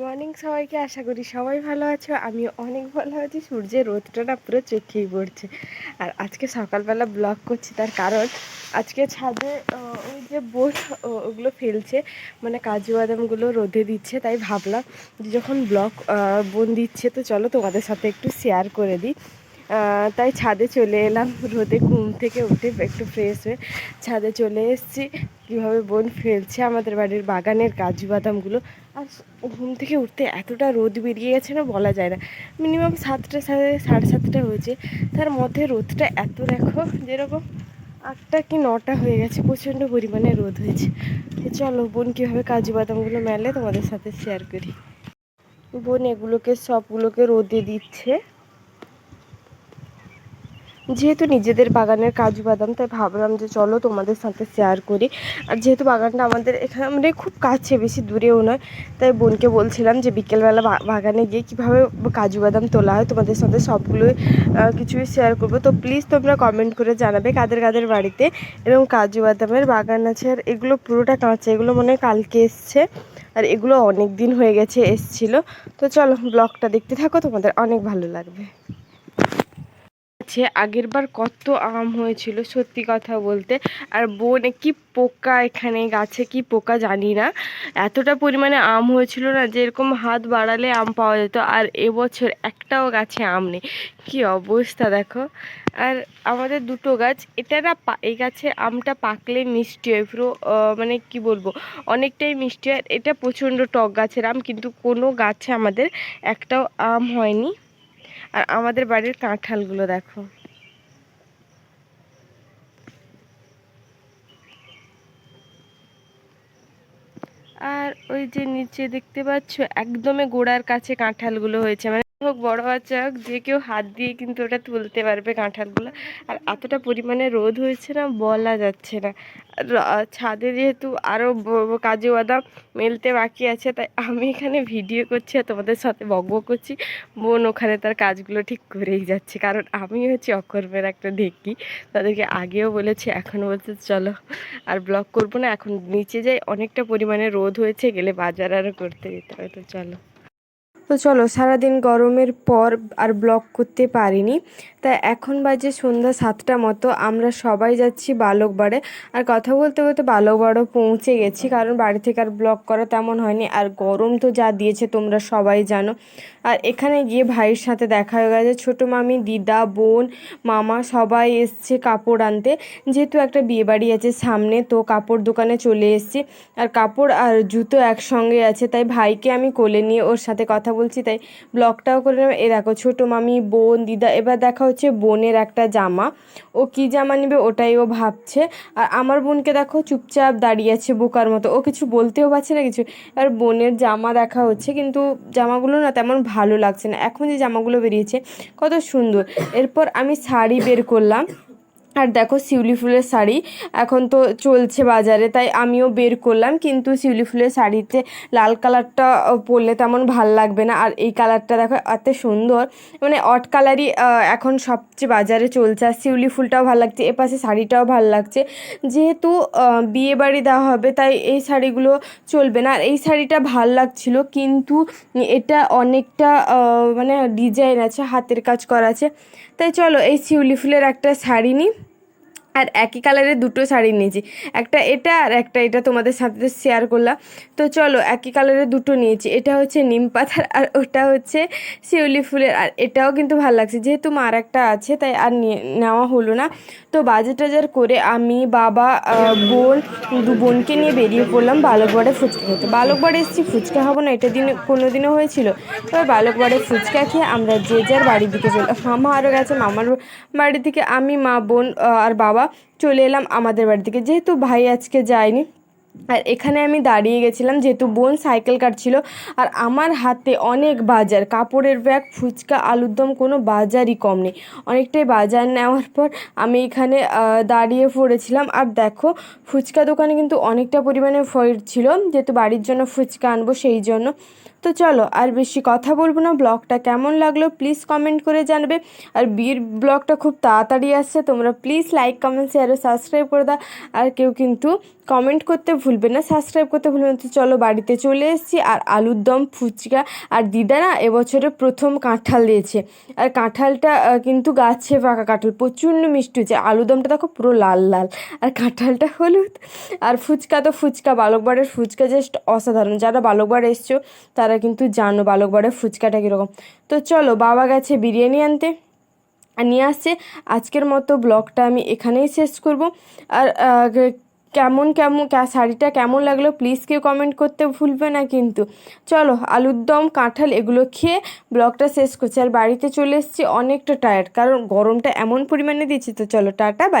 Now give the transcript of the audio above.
Morning সবাইকে আশা করি সবাই ভালো আছো। আমি অনেক ভালো আছি। সূর্যের রোদটা না পুরো চোখেই পড়ছে। আর আজকে সকালবেলা ব্লগ করছি তার কারণ আজকে ছাদে ওই যে বোট ওগুলো ফেলছে। মানে কাজু বাদামগুলো রোদে দিচ্ছে, তাই ভাবলাম যে যখন ব্লগ বোন দিচ্ছে, তো চলো তোমাদের সাথে একটু শেয়ার করে দিই। তাই ছাদে চলে এলাম। রোদে ঘুম থেকে উঠে একটু ফ্রেশ হয়ে ছাদে চলে এসেছি। কীভাবে বোন ফেলছে আমাদের বাড়ির বাগানের কাজু বাদামগুলো। আর ঘুম থেকে উঠতে এতটা রোদ বেরিয়ে গেছে না বলা যায় না। মিনিমাম সাতটা সাড়ে সাড়ে সাতটা হয়েছে। তার মধ্যে রোদটা এত দেখো, যেরকম আটটা কি নটা হয়ে গেছে, প্রচণ্ড পরিমাণে রোদ হয়েছে। চলো বোন কীভাবে কাজু বাদামগুলো মেলে তোমাদের সাথে শেয়ার করি। বোন এগুলোকে সবগুলোকে রোদে দিচ্ছে। যেহেতু নিজেদের বাগানের কাজু বাদাম, তাই ভাবলাম যে চলো তোমাদের সাথে শেয়ার করি। আর যেহেতু বাগানটা আমাদের এখানে মানে খুব কাছে, বেশি দূরেও নয়, তাই বোনকে বলছিলাম যে বিকেলবেলা বাগানে গিয়ে কীভাবে কাজু বাদাম তোলা হয়, তোমাদের সাথে সবগুলোই কিছুই শেয়ার করব। তো প্লিজ তোমরা কমেন্ট করে জানাবে কাদের কাদের বাড়িতে এরকম কাজু বাদামের বাগান আছে। আর এগুলো পুরোটা কাঁচা, এগুলো মনে হয় কালকে এসছে, আর এগুলো অনেক দিন হয়ে গেছে, এসছিল। তো চলো ব্লগটা দেখতে থাকো, তোমাদের অনেক ভালো লাগবে। আছে, আগেরবার কত আম হয়েছিল, সত্যি কথা বলতে। আর বোন কি পোকা এখানে, গাছে কি পোকা জানি না। এতটা পরিমাণে আম হয়েছিল না যে এরকম হাত বাড়ালে আম পাওয়া যেত, আর এবছর একটাও গাছে আম নেই। কি অবস্থা দেখো। আর আমাদের দুটো গাছ, এটা না এই গাছে আমটা পাকলে মিষ্টি হয়, পুরো মানে কি বলব, অনেকটাই মিষ্টি হয়। আর এটা প্রচণ্ড টক গাছের আম, কিন্তু কোনো গাছে আমাদের একটাও আম হয়নি। আর আমাদের বাড়ির কাঁঠালগুলো দেখো। আর ওই যে নিচে দেখতে পাচ্ছ, একদমই গোড়ার কাছে কাঁঠালগুলো হয়েছে। মানে হোক, বড় বাচ্চা হোক, যে কেউ হাত দিয়ে কিন্তু ওটা তুলতে পারবে কাঁঠালগুলো। আর এতটা পরিমাণে রোদ হয়েছে না, বলা যাচ্ছে না। ছাদে যেহেতু আরও কাজু বাদাম মেলতে বাকি আছে, তাই আমি এখানে ভিডিও করছি আর তোমাদের সাথে বকবক করছি। বোন ওখানে তার কাজগুলো ঠিক করেই যাচ্ছে, কারণ আমি হচ্ছে অকর্মের একটা ঢেকি। তাদেরকে আগেও বলেছি, এখনও বলছে, চলো আর ব্লগ করব না, এখন নিচে যাই। অনেকটা পরিমাণে রোদ হয়েছে, গেলে বাজার আরও করতে যেতে হবে, তো চলো। তো চলো, সারাদিন গরমের পর আর ব্লগ করতে পারিনি। তা এখন বাজে সন্ধ্যা সাতটা মতো, আমরা সবাই যাচ্ছি বালকবাড়ে। আর কথা বলতে বলতে বালকবাড়ও পৌঁছে গেছি, কারণ বাড়ি থেকে আর ব্লগ করা তেমন হয়নি। আর গরম তো যা দিয়েছে, তোমরা সবাই জানো। আর এখানে গিয়ে ভাইয়ের সাথে দেখা হয়ে গেছে, ছোটো মামি, দিদা, বোন, মামা সবাই এসছে কাপড় আনতে। যেহেতু একটা বিয়েবাড়ি আছে সামনে, তো কাপড় দোকানে চলে এসেছি। আর কাপড় আর জুতো একসঙ্গে আছে, তাই ভাইকে আমি কোলে নিয়ে ওর সাথে কথা বলছি, তাই ব্লগটাও করে নেবে। এ দেখো, ছোটো মামি, বোন, দিদা, এবার দেখা হচ্ছে বোনের একটা জামা। ও কি জামা নেবে ওটাই ও ভাবছে। আর আমার বোনকে দেখো চুপচাপ দাঁড়িয়ে আছে বোকার মতো। ও কিছু বলতেও পারছে না কিছু। আর বোনের জামা দেখা হচ্ছে, কিন্তু জামাগুলো না তেমন ভালো লাগছে না। এখন যে জামাগুলো বেরিয়েছে, কত সুন্দর। এরপর আমি শাড়ি বের করলাম। আর দেখো শিউলি ফুলের শাড়ি এখন তো চলছে বাজারে, তাই আমিও বের করলাম, কিন্তু শিউলি ফুলের শাড়িতে লাল কালারটা পরলে তেমন ভালো লাগবে না। আর এই কালারটা দেখো, এত সুন্দর মানে অট কালারই এখন সবচেয়ে বাজারে চলছে। আর শিউলি ফুলটাও ভালো লাগছে এপাশে শাড়িটাও ভালো লাগছে। যেহেতু বিয়ে বাড়ি দেওয়া হবে, তাই এই শাড়িগুলো চলবে না। আর এই শাড়িটা ভালো লাগছিল, কিন্তু এটা অনেকটা মানে ডিজাইন আছে, হাতের কাজ করা আছে। তাই চলো, এই শিউলি ফুলের একটা শাড়ি নিই। আর একই কালারের দুটো শাড়ি নিয়েছি। একটা এটা আর একটা এটা তোমাদের সাথে শেয়ার করলাম। তো চলো, একই কালারের দুটো নিয়েছি। এটা হচ্ছে নিম পাতার আর ওটা হচ্ছে শিউলি ফুলের। আর এটাও কিন্তু ভালো লাগছে। যেহেতু মার একটা আছে, তাই আর নেওয়া হলো না। তো বাজার টাজার করে আমি, বাবা বোন, দু বোনকে নিয়ে বেরিয়ে পড়লাম বালকবাড়ে ফুচকা খেতে। বালকবাড়ে এসেছি, ফুচকা খাব না, এটা দিনে কোনো দিনও হয়েছিল। এবার বালকবাড়ে ফুচকা খেয়ে আমরা যে যার বাড়ির দিকে চলে মামা আরও গেছে, মামার বাড়ি থেকে আমি, মা, বোন আর বাবা চলে এলাম আমাদের বাড়ি থেকে। যেহেতু ভাই আজকে যায়নি, আর এখানে আমি দাঁড়িয়ে গেছিলাম, যেহেতু বোন সাইকেল কাটছিল, আর আমার হাতে অনেক বাজার, কাপড়ের ব্যাগ, ফুচকা, আলুর দম, কোনো বাজারই কম নেই। অনেকটাই বাজার নেওয়ার পর আমি এখানে দাঁড়িয়ে পড়েছিলাম। আর দেখো, ফুচকা দোকানে কিন্তু অনেকটা পরিমাণে ফয়ের ছিল, যেহেতু বাড়ির জন্য ফুচকা আনব সেই জন্য। তো চলো আর বেশি কথা বলব না। ব্লগটা কেমন লাগল প্লিজ কমেন্ট করে জানাবে। আর বিয়ের ব্লগটা খুব তাড়াতাড়ি আসছে, তোমরা please like comment share subscribe করে দাও। আর কেউ কিন্তু কমেন্ট করতে ভুলবে না সাবস্ক্রাইব করতে ভুলবে না। তো চলো বাড়িতে চলে এসেছি। আর আলুর দম, ফুচকা আর দিদা না এবছরে প্রথম কাঁঠাল দিয়েছে। আর কাঁঠালটা কিন্তু গাছে পাকা কাঁঠাল, প্রচণ্ড মিষ্টি হয়েছে। আলুর দমটা দেখো পুরো লাল লাল। আর কাঁঠালটা হলুদ। আর ফুচকা তো ফুচকা, বালকবাড়ের ফুচকা জাস্ট অসাধারণ। যারা বালকবার এসছো, তারা কিন্তু জানো বালক বালকবাড়ের ফুচকাটা কীরকম। তো চলো, বাবা গেছে বিরিয়ানি আনতে নিয়ে আসছে। আজকের মতো ব্লগটা আমি এখানেই শেষ করব। আর কেমন কেমন শাড়িটা কেমন লাগল প্লিজ কেউ কমেন্ট করতে ভুলবে না কিন্তু। চলো, আলুর দম, কাঁঠাল এগুলো খেয়ে ব্লগটা শেষ করছি। আর বাড়িতে চলে এসেছি অনেকটা টায়ার্ড কারণ গরমটা এমন পরিমাণে দিয়েছি তো চলো, টাটা বাই